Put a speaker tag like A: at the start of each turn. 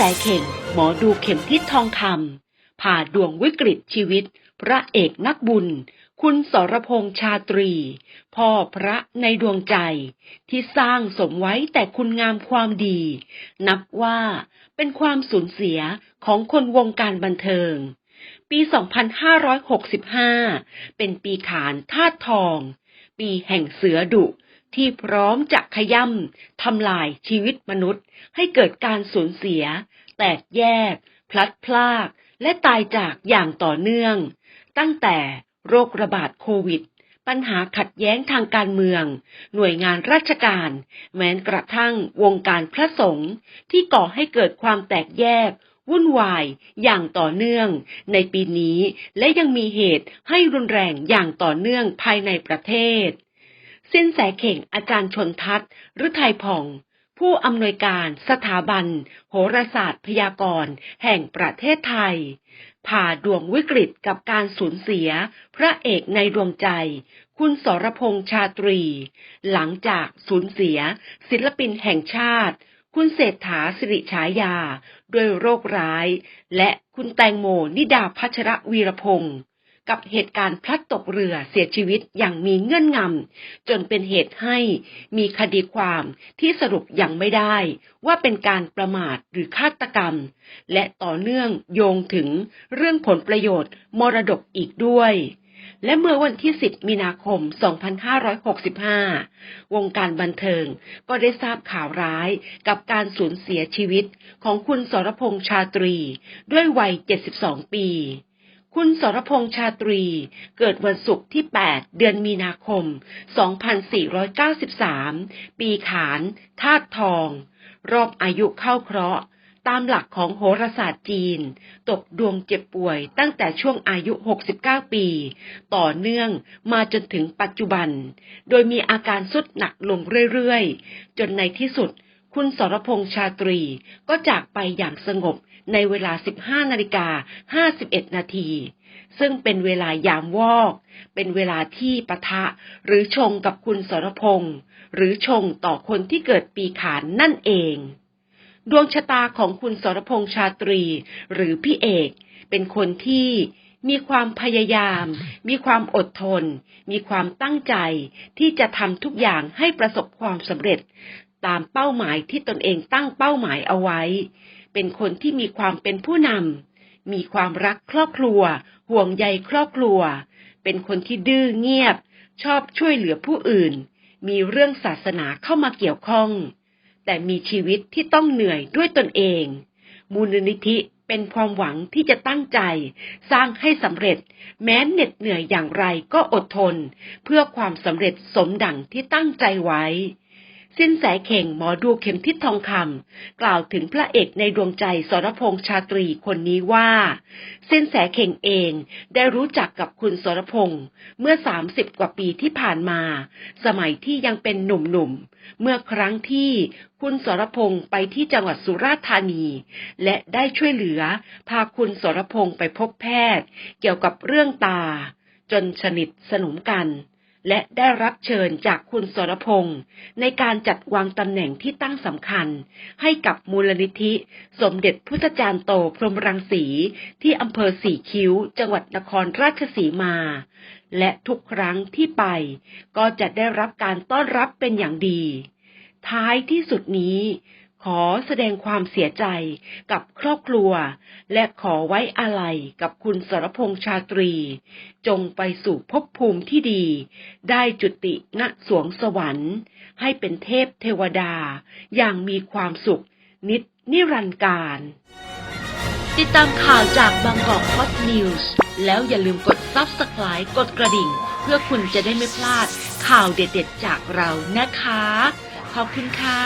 A: สเข่ง หมอดูเข็มทิศทองคำผ่าดวงวิกฤตชีวิต พระเอกนักบุญ คุณสรพงษ์ชาตรี พ่อพระในดวงใจ ที่สร้างสมไว้แต่คุณงามความดี นับว่าเป็นความสูญเสียของคนวงการบันเทิง ปี 2565 เป็นปีขานธาตุทอง ปีแห่งเสือดุ ที่พร้อมจะขย่ำทำลายชีวิตมนุษย์ ให้เกิดการสูญเสีย แตกแยก พลัดพราก และตายจากอย่างต่อเนื่อง ตั้งแต่โรคระบาดโควิด ปัญหาขัดแย้งทางการเมือง หน่วยงานราชการ แม้กระทั่งวงการพระสงฆ์ที่ก่อให้เกิดความแตกแยกวุ่นวายอย่างต่อเนื่องในปีนี้และยังมีเหตุให้รุนแรงอย่างต่อเนื่องภายในประเทศ สินแสเข่งอาจารย์ชนทัศน์ฤทัยผ่อง ผู้อำนวยการสถาบัน โหราศาสตร์พยากรณ์ แห่งประเทศไทย ผ่าดวงวิกฤตกับการสูญเสีย พระเอกในดวงใจ คุณสรพงษ์ชาตรี หลังจากสูญเสีย ศิลปินแห่งชาติ คุณเศรษฐาสิริฉายา ด้วยโรคร้าย และคุณแตงโมนิดาพัชรวีรพงศ์ กับเหตุการณ์พลัดตกเรือเสียชีวิตอย่างมีเงื่อนงำจนเป็นเหตุให้มีคดีความที่สรุปยังไม่ได้ ว่าเป็นการประมาทหรือฆาตกรรม และต่อเนื่องโยงถึงเรื่องผลประโยชน์มรดกอีกด้วยและเมื่อวันที่ 10 มีนาคม 2565 วงการบันเทิงก็ได้ทราบข่าวร้ายกับการสูญเสียชีวิตของคุณสรพงษ์ชาตรี ด้วยวัย 72 ปี คุณสรพงษ์ชาตรี เกิดวันศุกร์ที่ 8 เดือนมีนาคม 2493 ปีขานธาตุทอง รอบอายุเข้าเคราะห์ ตามหลักของโหราศาสตร์จีน ตกดวงเจ็บป่วยตั้งแต่ช่วงอายุ 69 ปี ต่อเนื่องมาจนถึงปัจจุบัน โดยมีอาการสุดหนักลงเรื่อยๆ จนในที่สุด คุณสรพงษ์ชาตรีก็จากไปอย่างสงบในเวลา 15นาฬิกา51 นาที ซึ่งเป็นเวลายามวอก เป็นเวลาที่ปะทะหรือชงกับคุณสรพงษ์หรือชงต่อคนที่เกิดปีขานนั่นเอง ดวงชะตาของคุณสรพงษ์ชาตรี หรือพี่เอก เป็นคนที่มีความพยายาม มีความอดทน มีความตั้งใจที่จะทำทุกอย่างให้ประสบความสำเร็จ ตามเป้าหมายที่ตนเองตั้งเป้าหมายเอาไว้ เป็นคนที่มีความเป็นผู้นำ มีความรักครอบครัว ห่วงใยครอบครัว เป็นคนที่ดื้อเงียบ ชอบช่วยเหลือผู้อื่น มีเรื่องศาสนาเข้ามาเกี่ยวข้อง แต่มีชีวิตที่ต้องเหนื่อยด้วยตนเอง มูลนิธิเป็นความหวังที่จะตั้งใจ สร้างให้สำเร็จ แม้เหน็ดเหนื่อยอย่างไรก็อดทน เพื่อความสำเร็จสมดังที่ตั้งใจไว้ สินแสเข่งหมอดูเข็มทิศทองคำกล่าวถึงพระเอกในดวงใจสรพงษ์ชาตรีคนนี้ว่า สินแสเข่งเองได้รู้จักกับคุณสรพงษ์เมื่อ 30 กว่าปีที่ผ่านมา สมัยที่ยังเป็นหนุ่มๆ เมื่อครั้งที่คุณสรพงษ์ไปที่จังหวัดสุราษฎร์ธานี และได้ช่วยเหลือ พาคุณสรพงษ์ไปพบแพทย์ เกี่ยวกับเรื่องตา จนสนิทสนมกัน และได้รับเชิญจากคุณสรพงษ์ในการจัดวางตำแหน่งที่ตั้งสำคัญ ให้กับมูลนิธิ สมเด็จพุทธจารย์โตพรหมรังสี ที่อำเภอสี่คิ้ว จังหวัดนครราชสีมา และทุกครั้งที่ไป ก็จะได้รับการต้อนรับเป็นอย่างดี ท้ายที่สุดนี้ ขอแสดงความเสียใจกับครอบครัว และขอไว้อาลัยกับคุณสรพงษ์ชาตรี จงไปสู่ภพภูมิที่ดี ได้จุติณสวงสวรรค์ ให้เป็นเทพเทวดา อย่างมีความสุขนิดนิรันดร์การ ติดตามข่าวจากบางกอกฮอตนิวส์แล้วอย่าลืมกด Subscribe กดกระดิ่ง เพื่อคุณจะได้ไม่พลาดข่าวเด็ดๆจากเรานะคะ ขอบคุณค่ะ